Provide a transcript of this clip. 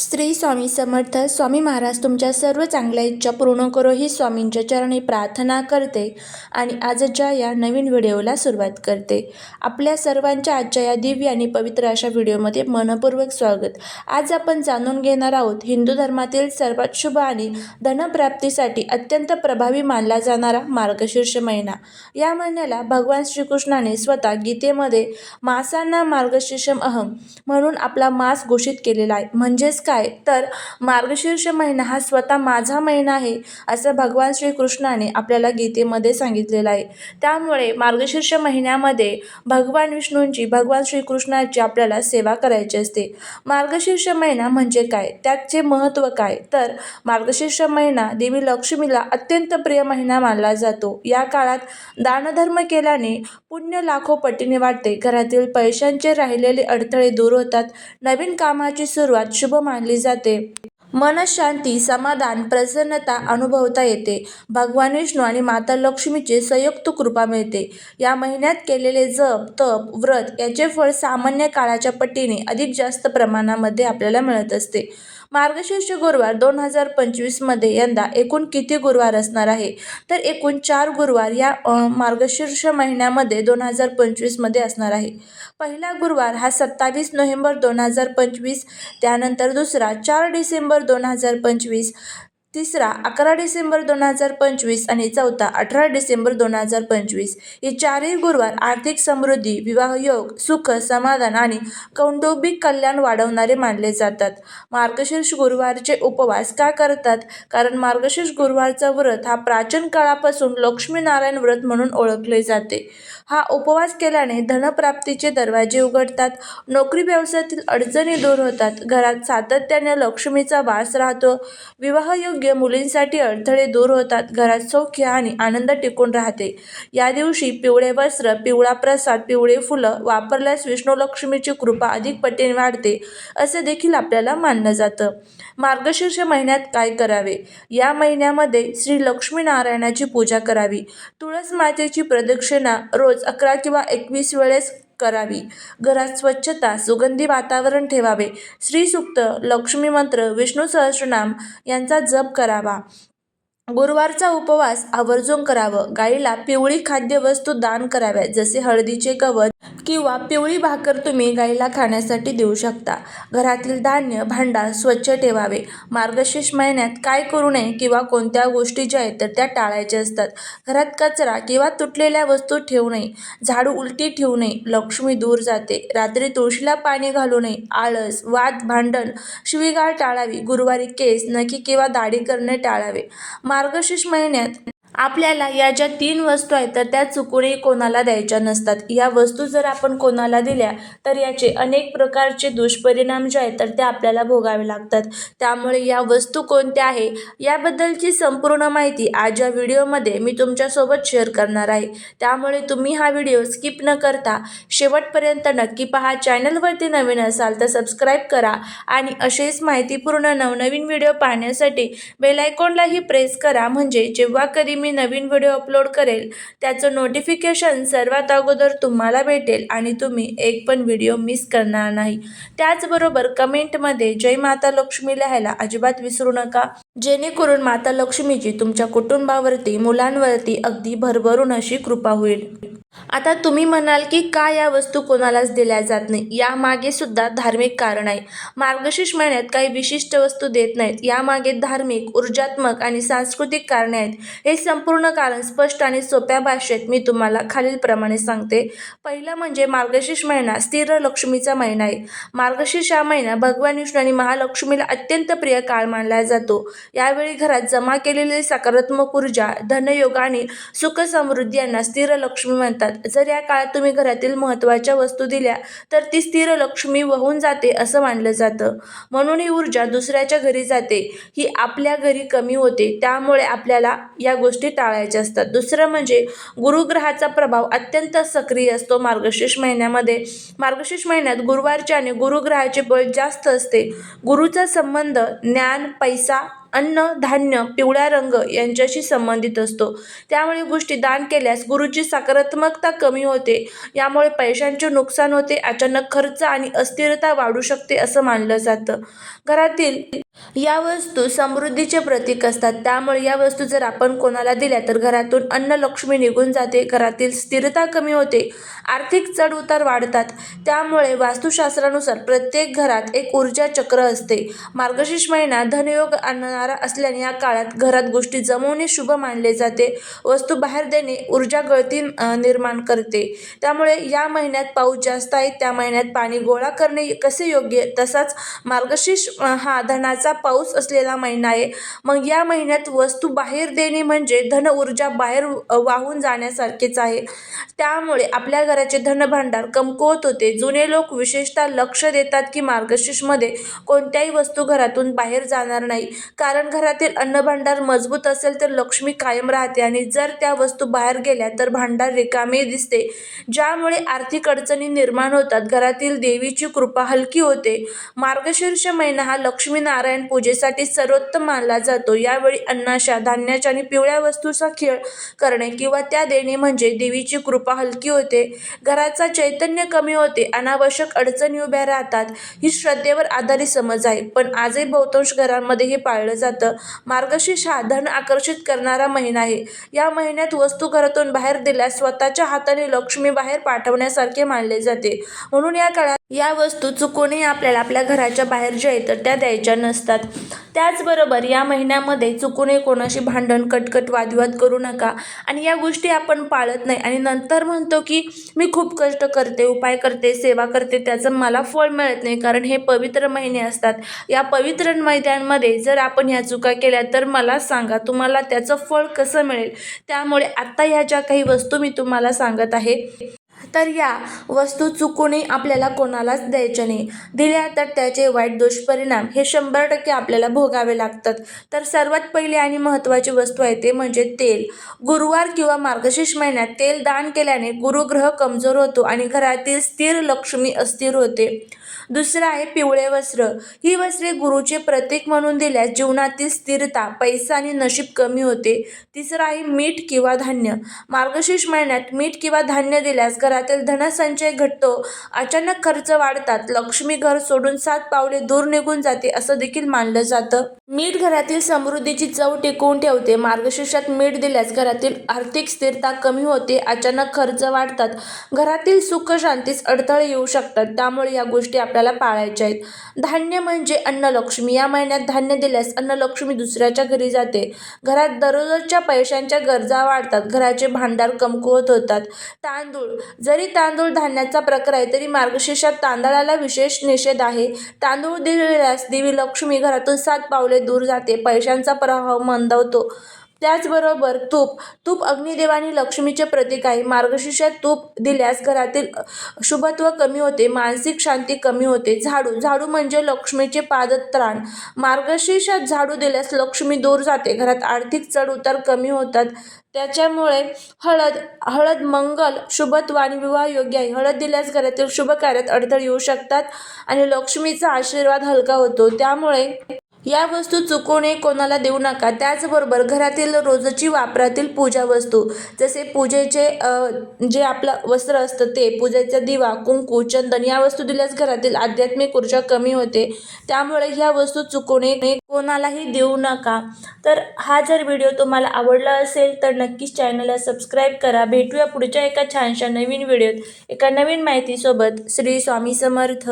श्री स्वामी समर्थ स्वामी महाराज तुमच्या सर्व चांगल्या इच्छा पूर्ण करो ही स्वामींच्या चरणी प्रार्थना करते आणि आजच्या या नवीन व्हिडिओला सुरुवात करते. आपल्या सर्वांच्या आजच्या या दिव्य आणि पवित्र अशा व्हिडिओमध्ये मनपूर्वक स्वागत. आज आपण जाणून घेणार आहोत हिंदू धर्मातील सर्वात शुभ आणि धनप्राप्तीसाठी अत्यंत प्रभावी मानला जाणारा मार्गशीर्ष महिना. या महिन्याला भगवान श्रीकृष्णाने स्वतः गीतेमध्ये मासांना मार्गशीर्षम अहम म्हणून आपला मास घोषित केलेला आहे. म्हणजेच काय? तर मार्गशीर्ष महिना हा स्वतः माझा महिना आहे असं भगवान श्रीकृष्णाने आपल्याला गीतेमध्ये सांगितलेलं आहे. त्यामुळे मार्गशीर्ष महिन्यामध्ये भगवान विष्णूंची भगवान श्रीकृष्णाची आपल्याला सेवा करायची असते. मार्गशीर्ष महिना म्हणजे काय? त्याचे महत्त्व काय? तर मार्गशीर्ष महिना देवी लक्ष्मीला अत्यंत प्रिय महिना मानला जातो. या काळात दानधर्म केल्याने पुण्य लाखो पटीने वाटते घरातील पैशांचे राहिलेले अडथळे दूर होतात. नवीन कामाची सुरुवात शुभ मानली जाते. मनशांती समाधान प्रसन्नता अनुभवता येते. भगवान विष्णू आणि माता लक्ष्मीची संयुक्त कृपा मिळते. या महिन्यात केलेले जप तप व्रत याचे फळ सामान्य काळाच्या पटीने अधिक जास्त प्रमाणामध्ये आपल्याला मिळत असते. मार्गशीर्ष गुरुवार दोन हजार पंचवीसमध्ये यंदा एकूण किती गुरुवार असणार आहे? तर एकूण चार गुरुवार या मार्गशीर्ष महिन्यामध्ये दोन हजार पंचवीसमध्ये असणार आहे. पहिला गुरुवार हा सत्तावीस नोव्हेंबर दोन हजार पंचवीस त्यानंतर दुसरा चार डिसेंबर दोन हजार पंचवीस तिसरा अकरा डिसेंबर दोन हजार पंचवीस आणि चौथा अठरा डिसेंबर दोन हजार पंचवीस. हे चारही गुरुवार आर्थिक समृद्धी विवाहयोग सुख समाधान आणि कौटुंबिक कल्याण वाढवणारे मानले जातात. मार्गशीर्ष गुरुवारचे उपवास का करतात? कारण मार्गशीर्ष गुरुवारचा व्रत हा प्राचीन काळापासून लक्ष्मीनारायण व्रत म्हणून ओळखले जाते. हा उपवास केल्याने धनप्राप्तीचे दरवाजे उघडतात नोकरी व्यवसायातील अडचणी दूर होतात घरात सातत्याने लक्ष्मीचा वास राहतो विवाहयोग्य मुलींसाठी अडथळे दूर होतात घरात सौख्य आणि आनंद टिकून राहते. या दिवशी पिवळे वस्त्र पिवळा प्रसाद पिवळे फुलं वापरल्यास विष्णू लक्ष्मीची कृपा अधिक पटीने वाढते असे देखील आपल्याला मानलं जातं. मार्गशीर्ष महिन्यात काय करावे? या महिन्यामध्ये श्री लक्ष्मीनारायणाची पूजा करावी. तुळस मातेची प्रदक्षिणा रोज अकरा किंवा एकवीस वेळेस करावी. घरात स्वच्छता सुगंधी वातावरण ठेवावे. श्रीसुक्त लक्ष्मी मंत्र विष्णू सहस्रनाम यांचा जप करावा. गुरुवारचा उपवास आवर्जून करावं. गाईला पिवळी खाद्यवस्तू दान कराव्या जसे हळदीचे गवत किंवा पिवळी भाकर तुम्ही गाईला खाण्यासाठी देऊ शकता. घरातील धान्य भांडार स्वच्छ ठेवावे. मार्गशीर्ष महिन्यात काय करू नये किंवा कोणत्या गोष्टी ज्या आहेत तर त्या टाळायच्या असतात. घरात कचरा किंवा तुटलेल्या वस्तू ठेवू नये. झाडू उलटी ठेवू नये. लक्ष्मी दूर जाते. रात्री तुळशीला पाणी घालू नये. आळस वाद भांडण शिवीगाळ टाळावी. गुरुवारी केस नखी किंवा दाढी करणे टाळावे. मार्गशीर्ष महिन्यात आपल्याला या ज्या तीन वस्तू आहेत तर त्या चुकूनही कोणाला द्यायच्या नसतात. या वस्तू जर आपण कोणाला दिल्या तर याचे अनेक प्रकारचे दुष्परिणाम जे आहेत तर ते आपल्याला भोगावे लागतात. त्यामुळे या वस्तू कोणत्या आहे याबद्दलची संपूर्ण माहिती आज या व्हिडिओमध्ये मी तुमच्यासोबत शेअर करणार आहे. त्यामुळे तुम्ही हा व्हिडिओ स्किप न करता शेवटपर्यंत नक्की पहा. चॅनलवरती नवीन असाल तर सबस्क्राईब करा आणि असेच माहितीपूर्ण नवनवीन व्हिडिओ पाहण्यासाठी बेलायकॉनलाही प्रेस करा. म्हणजे जेव्हा कधी मी मी नवीन व्हिडिओ अपलोड करेल त्याचं नोटिफिकेशन सर्वात अगोदर तुम्हाला भेटेल आणि तुम्ही एक पण व्हिडिओ मिस करणार नाही. त्याचबरोबर कमेंटमध्ये जय माता लक्ष्मी लिहायला अजिबात विसरू नका. जेणेकरून माता लक्ष्मीची तुमच्या कुटुंबावरती मुलांवरती अगदी भरभरून अशी कृपा होईल. आता तुम्ही म्हणाल की का या वस्तू कोणालाच दिल्या जात नाही? यामागे सुद्धा धार्मिक कारण आहे. मार्गशीर्ष महिन्यात काही विशिष्ट वस्तू देत नाहीत. यामागे धार्मिक ऊर्जात्मक आणि सांस्कृतिक कारणे आहेत. हे संपूर्ण कारण स्पष्ट आणि सोप्या भाषेत मी तुम्हाला खालीलप्रमाणे सांगते. पहिलं म्हणजे मार्गशीर्ष महिना स्थिर लक्ष्मीचा महिना आहे. मार्गशीर्ष हा महिना भगवान विष्णू आणि महालक्ष्मीला अत्यंत प्रिय काळ मानला जातो. यावेळी घरात जमा केलेली सकारात्मक ऊर्जा धनयोग आणि सुख समृद्धी यांना स्थिर लक्ष्मी म्हणतात. जर या काळात तुम्ही घरातील महत्त्वाच्या वस्तू दिल्या तर ती स्थिर लक्ष्मी वाहून जाते असं मानलं जातं. म्हणून ही ऊर्जा दुसऱ्याच्या घरी जाते. ही आपल्या घरी कमी होते. त्यामुळे आपल्याला या गोष्टी गोष्टी टाळायच्या असतात. दुसरं म्हणजे गुरुग्रहाचा प्रभाव अत्यंत सक्रिय असतो मार्गशीर्ष महिन्यामध्ये. मार्गशीर्ष महिन्यात गुरुवारचे आणि गुरुग्रहाचे बळ जास्त असते. गुरुचा संबंध ज्ञान पैसा अन्न धान्य पिवळा रंग यांच्याशी संबंधित असतो. त्यामुळे गोष्टी दान केल्यास गुरुची सकारात्मकता कमी होते. यामुळे पैशांचे नुकसान होते अचानक खर्च आणि अस्थिरता वाढू शकते असं मानलं जातं. घरातील या वस्तू समृद्धीचे प्रतीक असतात. त्यामुळे या वस्तू जर आपण कोणाला दिल्या तर घरातून अन्न लक्ष्मी निघून जाते. घरातील स्थिरता कमी होते. आर्थिक चढउतार वाढतात. त्यामुळे वास्तुशास्त्रानुसार प्रत्येक घरात एक ऊर्जा चक्र असते. मार्गशीर्ष महिना धनयोग आणणारा असल्याने या काळात घरात गोष्टी जमवणे शुभ मानले जाते. वस्तू बाहेर देणे ऊर्जा गळती निर्माण करते. त्यामुळे या महिन्यात पाऊस जास्त आहे. त्या महिन्यात पाणी गोळा करणे कसे योग्य? तसाच मार्गशीर्ष हा धनाचा पाऊस असलेला महिना आहे. मग या महिन्यात वस्तू बाहेर देणे म्हणजे धन ऊर्जा बाहेर वाहून जाण्यासारखेच आहे. त्यामुळे आपल्या घराचे धनभांडार कमकुवत होते. जुने लोक विशेषतः लक्ष देतात की मार्गशीर्षमध्ये कोणत्याही वस्तू घरातून बाहेर जाणार नाही. कारण घरातील अन्नभांडार मजबूत असेल तर लक्ष्मी कायम राहते आणि जर त्या वस्तू बाहेर गेल्या तर भांडार रिकामे दिसते. ज्यामुळे आर्थिक अडचणी निर्माण होतात. घरातील देवीची कृपा हलकी होते. मार्गशीर्ष महिना हा लक्ष्मीनारायण पूजेसाठी सर्वोत्तम मानला जातो. यावेळी अन्नाशा धान्याच्या आणि पिवळ्या वस्तूचा खेळ करणे किंवा त्या देणे म्हणजे देवीची कृपा हलकी होते. घराचा चैतन्य कमी होते. अनावश्यक अडचणी उभ्या राहतात. ही श्रद्धेवर आधारित समज आहे. पण आजही बहुतांश घरांमध्ये हे पाळलं जातं. मार्गशीर्ष हा धन आकर्षित करणारा महिना आहे. या महिन्यात वस्तू घरातून बाहेर दिल्यास स्वतःच्या हाताने लक्ष्मी बाहेर पाठवण्यासारखे मानले जाते. म्हणून या काळात या वस्तू चुकूनही आपल्याला आपल्या घराच्या बाहेर ज्या आहेत तर त्या द्यायच्या नसतात. त्याचबरोबर या महिन्यामध्ये चुकूनही कोणाशी भांडण कटकट वादविवाद करू नका. आणि या गोष्टी आपण पाळत नाही. आणि नंतर म्हणतो की मी खूप कष्ट करते उपाय करते सेवा करते त्याचं मला फळ मिळत नाही. कारण हे पवित्र महिने असतात. या पवित्र महिन्यांमध्ये जर आपण ह्या चुका केल्या तर मला सांगा तुम्हाला त्याचं फळ कसं मिळेल? त्यामुळे आत्ता ह्या ज्या काही वस्तू मी तुम्हाला सांगत आहे तर या वस्तू चुकूनही आपल्याला कोणालाच द्यायच्या नाही. दिल्या तर त्याचे वाईट दुष्परिणाम हे शंभर टक्के आपल्याला भोगावे लागतात. तर सर्वात पहिली आणि महत्त्वाची वस्तू आहे ते म्हणजे तेल. गुरुवार किंवा मार्गशीर्ष महिन्यात तेल दान केल्याने गुरुग्रह कमजोर होतो आणि घरातील स्थिर लक्ष्मी अस्थिर होते. दुसरं आहे पिवळे वस्त्र. ही वस्त्रे गुरुचे प्रतीक म्हणून दिल्यास जीवनातील स्थिरता पैसा आणि नशीब कमी होते. तिसरं आहे मीठ किंवा धान्य. मार्गशीर्ष महिन्यात मीठ किंवा धान्य दिल्यास घरातील धनसंचय घटतो. अचानक खर्च वाढतात. लक्ष्मी घर सोडून सात पावले दूर निघून जाते असं देखील मानलं जातं. मीठ घरातील समृद्धीची चव टिकवून ठेवते. मार्गशीर्षात मीठ दिल्यास घरातील आर्थिक स्थिरता कमी होते. अचानक खर्च वाढतात. घरातील सुख शांतीस अडथळे येऊ शकतात. त्यामुळे या गोष्टी आपल्या आपल्याला पाळायच्या आहेत. धान्य म्हणजे अन्नलक्ष्मी. या महिन्यात धान्य दिल्यास अन्नलक्ष्मी दुसऱ्याच्या घरी जाते. घरात दररोजच्या पैशांच्या गरजा वाढतात. घराचे भांडार कमकुवत होतात. तांदूळ. जरी तांदूळ धान्याचा प्रकार आहे तरी मार्गशीर्षात तांदळाला विशेष निषेध आहे. तांदूळ दिल्यास देवी लक्ष्मी घरातून सात पावले दूर जाते. पैशांचा प्रवाह मंदावतो. त्याचबरोबर तूप. तूप अग्निदेवानी लक्ष्मीचे प्रतीक आहे. मार्गशीर्षात तूप दिल्यास घरातील शुभत्व कमी होते मानसिक शांती कमी होते. झाडू. झाडू म्हणजे लक्ष्मीचे पादत्राण. मार्गशीर्षात झाडू दिल्यास लक्ष्मी दूर जाते. घरात आर्थिक चढ उतार कमी होतात. त्याच्यामुळे हळद हळद मंगल शुभत्व आणि विवाह योग्य आहे. हळद दिल्यास घरातील शुभ कार्यात अडथळे येऊ शकतात आणि लक्ष्मीचा आशीर्वाद हलका होतो. त्यामुळे या वस्तू चुकवणे कोणाला देऊ नका. त्याचबरोबर घरातील रोजची वापरातील पूजा वस्तू जसे पूजेचे जे आपलं वस्त्र असतं ते पूजेचा दिवा कुंकू चंदन या वस्तू दिल्यास घरातील आध्यात्मिक ऊर्जा कमी होते. त्यामुळे ह्या वस्तू चुकवणे कोणालाही देऊ नका. तर हा जर व्हिडिओ तुम्हाला आवडला असेल तर नक्कीच चॅनलला सबस्क्राईब करा. भेटूया पुढच्या एका छानशा नवीन व्हिडिओत. एका नवीन माहितीसोबत. श्री स्वामी समर्थ.